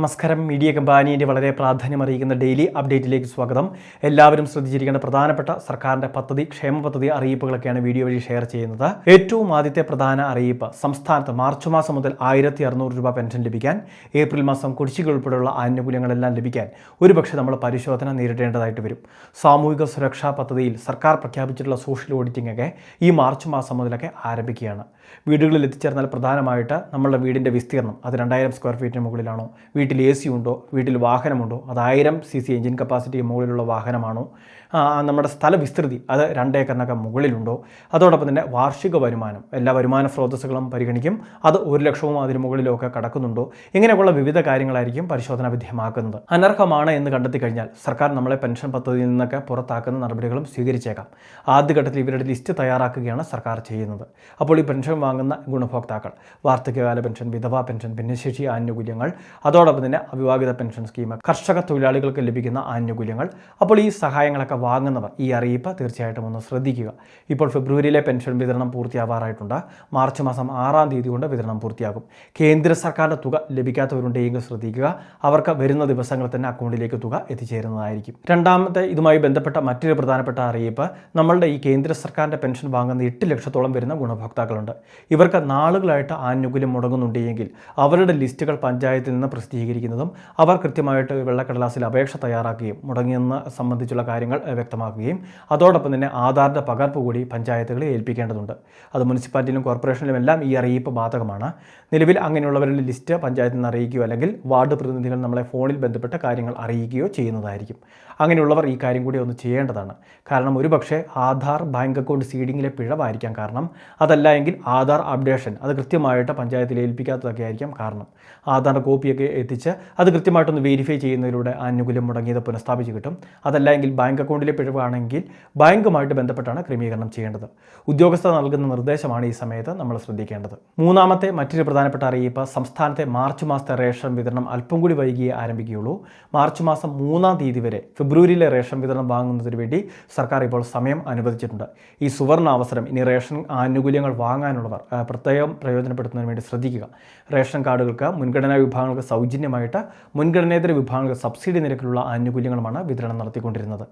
നമസ്കാരം. മീഡിയ കമ്പാനിയുടെ വളരെ പ്രാധാന്യം അറിയിക്കുന്ന ഡെയിലി അപ്ഡേറ്റിലേക്ക് സ്വാഗതം. എല്ലാവരും ശ്രദ്ധിച്ചിരിക്കേണ്ട പ്രധാനപ്പെട്ട സർക്കാരിന്റെ പദ്ധതി ക്ഷേമ പദ്ധതി അറിയിപ്പുകളൊക്കെയാണ് വീഡിയോ വഴി ഷെയർ ചെയ്യുന്നത്. ഏറ്റവും ആദ്യത്തെ പ്രധാന അറിയിപ്പ് സംസ്ഥാനത്ത് മാർച്ച് മാസം മുതൽ ആയിരത്തി അറുന്നൂറ് രൂപ പെൻഷൻ ലഭിക്കാൻ ഏപ്രിൽ മാസം കുടിശ്ശിക ഉൾപ്പെടെയുള്ള ആനുകൂല്യങ്ങളെല്ലാം ലഭിക്കാൻ ഒരുപക്ഷെ നമ്മൾ പരിശോധന നേരിടേണ്ടതായിട്ട് വരും. സാമൂഹിക സുരക്ഷാ പദ്ധതിയിൽ സർക്കാർ പ്രഖ്യാപിച്ചിട്ടുള്ള സോഷ്യൽ ഓഡിറ്റിംഗ് ഒക്കെ ഈ മാർച്ച് മാസം മുതലൊക്കെ ആരംഭിക്കുകയാണ്. വീടുകളിൽ എത്തിച്ചേർന്നാൽ പ്രധാനമായിട്ട് നമ്മളുടെ വീടിന്റെ വിസ്തീർണം അത് രണ്ടായിരം സ്ക്വയർ ഫീറ്റിന് മുകളിലാണോ വീട്ടിൽ എ സി ഉണ്ടോ? വീട്ടിൽ വാഹനമുണ്ടോ? അത് ആയിരം സി സി എഞ്ചിൻ കപ്പാസിറ്റി മുകളിലുള്ള വാഹനമാണോ? നമ്മുടെ സ്ഥല വിസ്തൃതി അത് രണ്ടേക്കറിനൊക്കെ മുകളിലുണ്ടോ? അതോടൊപ്പം തന്നെ വാർഷിക വരുമാനം എല്ലാ വരുമാന സ്രോതസ്സുകളും പരിഗണിക്കും. അത് ഒരു ലക്ഷവും അതിന് മുകളിലോ ഒക്കെ കടക്കുന്നുണ്ടോ? ഇങ്ങനെയൊക്കെയുള്ള വിവിധ കാര്യങ്ങളായിരിക്കും പരിശോധന വിധേയമാക്കുന്നത്. അനർഹമാണ് എന്ന് കണ്ടെത്തി കഴിഞ്ഞാൽ സർക്കാർ നമ്മളെ പെൻഷൻ പദ്ധതിയിൽ നിന്നൊക്കെ പുറത്താക്കുന്ന നടപടികളും സ്വീകരിച്ചേക്കാം. ആദ്യഘട്ടത്തിൽ ഇവരുടെ ലിസ്റ്റ് തയ്യാറാക്കുകയാണ് സർക്കാർ ചെയ്യുന്നത്. അപ്പോൾ ഈ പെൻഷൻ വാങ്ങുന്ന ഗുണഭോക്താക്കൾ വാർദ്ധക്യകാല പെൻഷൻ വിധവാ പെൻഷൻ ഭിന്നശേഷി ആനുകൂല്യങ്ങൾ അതോടൊപ്പം തന്നെ അവിവാഹിത പെൻഷൻ സ്കീം കർഷക തൊഴിലാളികൾക്ക് ലഭിക്കുന്ന ആനുകൂല്യങ്ങൾ. അപ്പോൾ ഈ സഹായങ്ങളൊക്കെ വാങ്ങുന്നവർ ഈ അറിയിപ്പ് തീർച്ചയായിട്ടും ഒന്ന് ശ്രദ്ധിക്കുക. ഇപ്പോൾ ഫെബ്രുവരിയിലെ പെൻഷൻ വിതരണം പൂർത്തിയാവാറായിട്ടുണ്ട്. മാർച്ച് മാസം ആറാം തീയതി കൊണ്ട് വിതരണം പൂർത്തിയാകും. കേന്ദ്ര സർക്കാരിന്റെ തുക ലഭിക്കാത്തവരുണ്ടെങ്കിൽ ശ്രദ്ധിക്കുക. അവർക്ക് വരുന്ന ദിവസങ്ങളിൽ തന്നെ അക്കൗണ്ടിലേക്ക് തുക എത്തിച്ചേരുന്നതായിരിക്കും. രണ്ടാമത്തെ ഇതുമായി ബന്ധപ്പെട്ട മറ്റൊരു പ്രധാനപ്പെട്ട അറിയിപ്പ് നമ്മളുടെ ഈ കേന്ദ്ര സർക്കാരിന്റെ പെൻഷൻ വാങ്ങുന്ന എട്ട് ലക്ഷത്തോളം വരുന്ന ഗുണഭോക്താക്കളുണ്ട്. ഇവർക്ക് നാളുകളായിട്ട് ആനുകൂല്യം മുടങ്ങുന്നുണ്ടെങ്കിൽ അവരുടെ ലിസ്റ്റുകൾ പഞ്ചായത്തിൽ നിന്ന് പ്രസിദ്ധീകരിക്കുന്നതും അവർ കൃത്യമായിട്ട് വെള്ളക്കടലാസിൽ അപേക്ഷ തയ്യാറാക്കുകയും മുടങ്ങിയെന്ന് സംബന്ധിച്ചുള്ള കാര്യങ്ങൾ വ്യക്തമാക്കുകയും അതോടൊപ്പം തന്നെ ആധാറിന്റെ പകർപ്പ് കൂടി പഞ്ചായത്തുകളെ ഏൽപ്പിക്കേണ്ടതുണ്ട്. അത് മുനിസിപ്പാലിറ്റിയിലും കോർപ്പറേഷനിലും എല്ലാം ഈ അറിയിപ്പ് ബാധകമാണ്. നിലവിൽ അങ്ങനെയുള്ളവരുടെ ലിസ്റ്റ് പഞ്ചായത്തിൽ നിന്ന് അറിയിക്കുകയോ അല്ലെങ്കിൽ വാർഡ് പ്രതിനിധികൾ നമ്മളെ ഫോണിൽ ബന്ധപ്പെട്ട കാര്യങ്ങൾ അറിയിക്കുകയോ ചെയ്യുന്നതായിരിക്കും. അങ്ങനെയുള്ളവർ ഈ കാര്യം കൂടി ഒന്ന് ചെയ്യേണ്ടതാണ്. കാരണം ഒരുപക്ഷെ ആധാർ ബാങ്ക് അക്കൗണ്ട് സീഡിങ്ങിലെ പിഴവായിരിക്കാം കാരണം. അതല്ല എങ്കിൽ ആധാർ അപ്ഡേഷൻ അത് കൃത്യമായിട്ട് പഞ്ചായത്തിൽ ഏൽപ്പിക്കാത്തതൊക്കെ ആയിരിക്കാം കാരണം. ആധാറിന്റെ കോപ്പിയൊക്കെ എത്തിച്ച് അത് കൃത്യമായിട്ടൊന്ന് വെരിഫൈ ചെയ്യുന്നതിലൂടെ ആനുകൂല്യം മുടങ്ങിയത് പുനഃസ്ഥാപിച്ച് കിട്ടും. അതല്ല എങ്കിൽ ബാങ്ക് അക്കൗണ്ടിലെ പിഴവാണെങ്കിൽ ബാങ്കുമായിട്ട് ബന്ധപ്പെട്ടാണ് ക്രമീകരണം ചെയ്യേണ്ടത്. ഉദ്യോഗസ്ഥർ നൽകുന്ന നിർദ്ദേശമാണ് ഈ സമയത്ത് നമ്മൾ ശ്രദ്ധിക്കേണ്ടത്. മൂന്നാമത്തെ മറ്റൊരു പ്രധാനപ്പെട്ട അറിയിപ്പ് സംസ്ഥാനത്തെ മാർച്ച് മാസത്തെ റേഷൻ വിതരണം അല്പം കൂടി വൈകിയേ ആരംഭിക്കുകയുള്ളൂ. മാർച്ച് മാസം മൂന്നാം തീയതി വരെ ഫെബ്രുവരിയിലെ റേഷൻ വിതരണം വാങ്ങുന്നതിന് വേണ്ടി സർക്കാർ ഇപ്പോൾ സമയം അനുവദിച്ചിട്ടുണ്ട്. ഈ സുവർണ അവസരം ഇനി റേഷൻ ആനുകൂല്യങ്ങൾ വാങ്ങാനുള്ളവർ പ്രത്യേകം പ്രയോജനപ്പെടുത്തുന്നതിന് വേണ്ടി ശ്രദ്ധിക്കുക. റേഷൻ കാർഡുകൾക്ക് മുൻഗണനാ വിഭാഗങ്ങൾക്ക് സൗജന്യമായിട്ട് മുൻഗണനേതര വിഭാഗങ്ങൾ സബ്സിഡി നിരക്കിലുള്ള ആനുകൂല്യങ്ങളുമാണ് വിതരണം നടത്തിക്കൊണ്ടിരുന്നത്.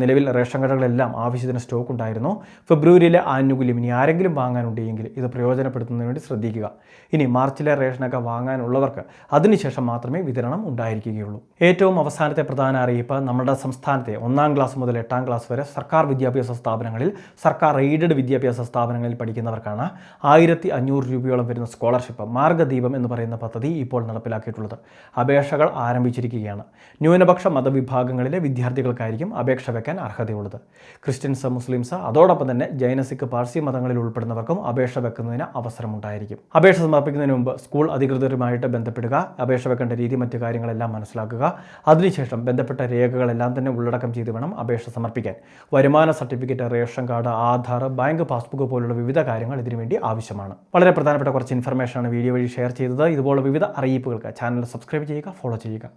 നിലവിൽ റേഷൻ കടകളെല്ലാം ആവശ്യത്തിന് സ്റ്റോക്ക് ഉണ്ടായിരുന്നു. ഫെബ്രുവരിയിലെ ആനുകൂല്യം ഇനി ആരെങ്കിലും വാങ്ങാനുണ്ടെങ്കിൽ ഇത് പ്രയോജനപ്പെടുത്തുന്നതിന് വേണ്ടി ശ്രദ്ധിക്കുക. ഇനി മാർച്ചിലെ റേഷനൊക്കെ വാങ്ങാനുള്ളവർക്ക് അതിനുശേഷം മാത്രമേ വിതരണം ഉണ്ടായിരിക്കുകയുള്ളൂ. ഏറ്റവും അവസാനത്തെ പ്രധാന അറിയിപ്പ് നമ്മുടെ സംസ്ഥാനത്തെ ഒന്നാം ക്ലാസ് മുതൽ എട്ടാം ക്ലാസ് വരെ സർക്കാർ വിദ്യാഭ്യാസ സ്ഥാപനങ്ങളിൽ സർക്കാർ എയ്ഡഡ് വിദ്യാഭ്യാസ സ്ഥാപനങ്ങളിൽ പഠിക്കുന്നവർക്കാണ് ആയിരത്തി അഞ്ഞൂറ് രൂപയോളം വരുന്ന സ്കോളർഷിപ്പ് മാർഗദീപം എന്ന് പറയുന്ന പദ്ധതി ഇപ്പോൾ നടപ്പിലാക്കിയിട്ടുള്ളത്. അപേക്ഷകൾ ആരംഭിച്ചിരിക്കുകയാണ്. ന്യൂനപക്ഷ മതവിഭാഗങ്ങളിലെ വിദ്യാർത്ഥികൾക്കായിരിക്കും അപേക്ഷ വെക്കാൻ അർഹതയുള്ളത്. ക്രിസ്ത്യൻസ് മുസ്ലിംസ് അതോടൊപ്പം തന്നെ ജൈന സിഖ് പാഴ്സി മതങ്ങളിൽ ഉൾപ്പെടുന്നവർക്കും അപേക്ഷ വെക്കുന്നതിന് അവസരമുണ്ടായിരിക്കും. അപേക്ഷ സമർപ്പിക്കുന്നതിന് മുമ്പ് സ്കൂൾ അധികൃതരുമായിട്ട് ബന്ധപ്പെടുക അപേക്ഷ വെക്കേണ്ട രീതി മറ്റു കാര്യങ്ങളെല്ലാം മനസ്സിലാക്കുക അതിനുശേഷം ബന്ധപ്പെട്ട രേഖകളെല്ലാം തന്നെ ഉള്ളടക്കം ചെയ്ത് വേണം അപേക്ഷ സമർപ്പിക്കാൻ. വരുമാന certificate ration card Aadhaar bank passbook പോലുള്ള വിവിധ കാര്യങ്ങൾ ഇതിനുവേണ്ടി ആവശ്യമാണ്. വളരെ പ്രധാനപ്പെട്ട കുറച്ച് ഇൻഫർമേഷനാണ് വീഡിയോ വഴി ഷെയർ ചെയ്തത്. ഇതുപോലെ വിവിധ അറിയിപ്പുകൾക്ക് ചാനൽ सब्सक्राइब कीजिएगा फॉलो कीजिएगा